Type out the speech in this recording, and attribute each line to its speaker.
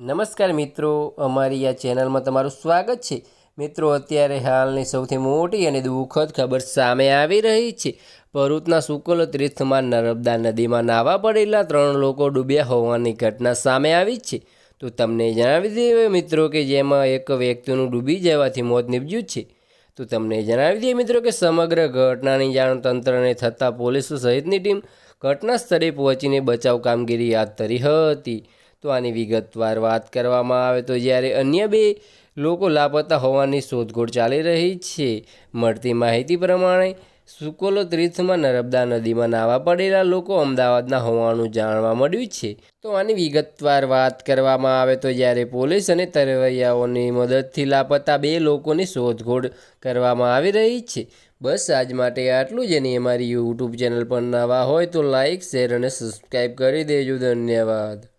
Speaker 1: નમસ્કાર મિત્રો, અમારી આ ચેનલમાં તમારું સ્વાગત છે. મિત્રો, અત્યારે હાલની સૌથી મોટી અને દુઃખદ ખબર સામે આવી રહી છે. ભરૂચના સુકોલ તીર્થમાં નર્મદા નદીમાં નાવા પડેલા ત્રણ લોકો ડૂબ્યા હોવાની ઘટના સામે આવી છે. તો તમને જણાવી દઈએ મિત્રો કે જેમાં એક વ્યક્તિનું ડૂબી જવાથી મોત નીપજ્યું છે. તો તમને જણાવી દઈએ મિત્રો કે સમગ્ર ઘટનાની જાણ તંત્રને થતાં પોલીસ સહિતની ટીમ ઘટના સ્થળે પહોંચીને બચાવ કામગીરી હાથ ધરી હતી. તો આની વિગતવાર વાત કરવામાં આવે તો જ્યારે અન્ય બે લોકો લાપતા હોવાની શોધખોળ ચાલી રહી છે, મળતી માહિતી પ્રમાણે સુકોલો તીર્થમાં નર્મદા નદીમાં નાવા પડેલા લોકો અમદાવાદના હોવાનું જાણવા મળ્યું છે. તો આની વિગતવાર વાત કરવામાં આવે તો જ્યારે પોલીસ અને તરવૈયાઓની મદદથી લાપતા બે લોકોની શોધખોળ કરવામાં આવી રહી છે. બસ આજ માટે આટલું જ અને અમારી યુટ્યુબ ચેનલ પર નવા હોય તો લાઇક શેર અને સબસ્ક્રાઈબ કરી દેજો. ધન્યવાદ.